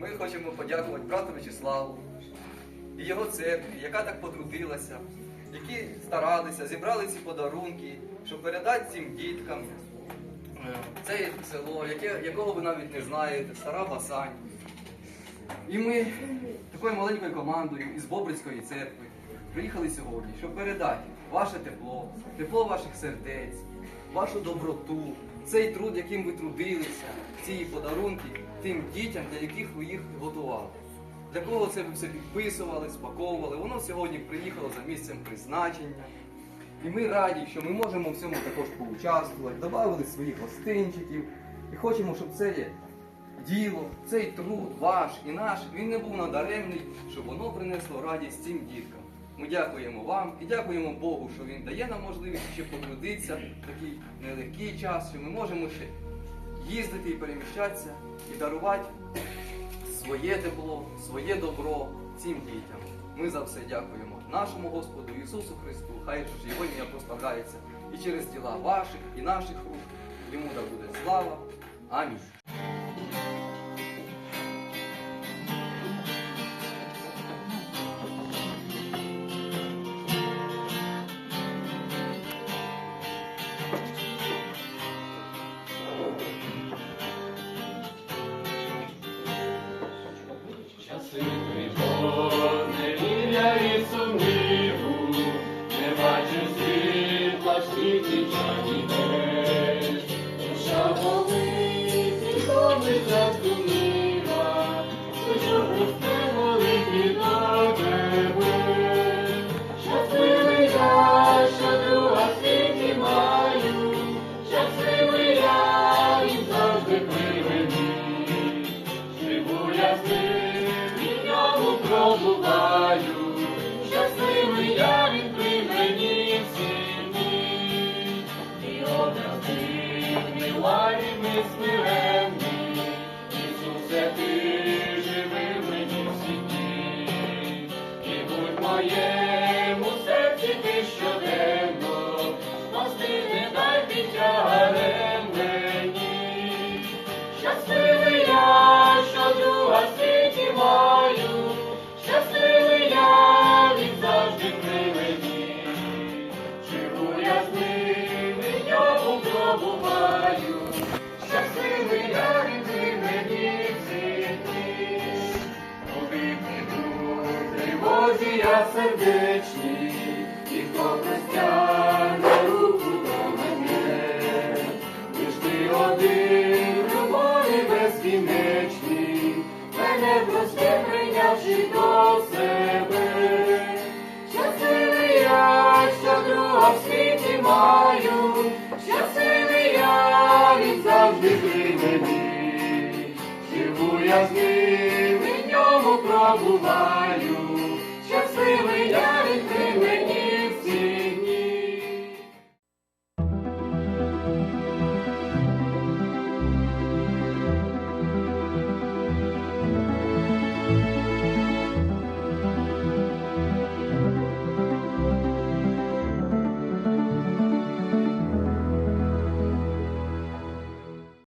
ми хочемо подякувати брату Вячеславу і його церкві, яка так потрудилася, які старалися, зібрали ці подарунки, щоб передати цим діткам це село, яке, якого ви навіть не знаєте, стара Басань. І ми такою маленькою командою із Бобрицької церкви приїхали сьогодні, щоб передати ваше тепло, тепло ваших сердець, вашу доброту, цей труд, яким ви трудилися, ці подарунки тим дітям, для яких ви їх готували. Для кого це ви все підписували, спаковували, воно сьогодні приїхало за місцем призначення. І ми раді, що ми можемо в цьому також поучаствувати, додали своїх гостинчиків і хочемо, щоб це діло, цей труд ваш і наш, він не був надаремний, щоб воно принесло радість цим діткам. Ми дякуємо вам і дякуємо Богу, що Він дає нам можливість ще потрудитися в такий нелегкий час, що ми можемо ще їздити і переміщатися і дарувати своє тепло, своє добро цим дітям. Ми за все дякуємо нашому Господу Ісусу Христу. Хай ж його ім'я прославляється і через діла ваших і наших рук. Йому да буде слава. Амінь. Щасливий Бог, невіря і сумніву, не бачу світла в чаніде. Душа болить, і томиться Щасливий я, що друга в маю, щасливий я, він завжди при мені. Живу я з ним, і пробуваю, щасливий я, він при мені дні. Коли піду тривозі я сердечній, і хто простягне до себе. Щасливий я, що друга в світі маю, щасливий я, він завжди при мені. Живу я з ним, і ньому пробуваю, щасливий я,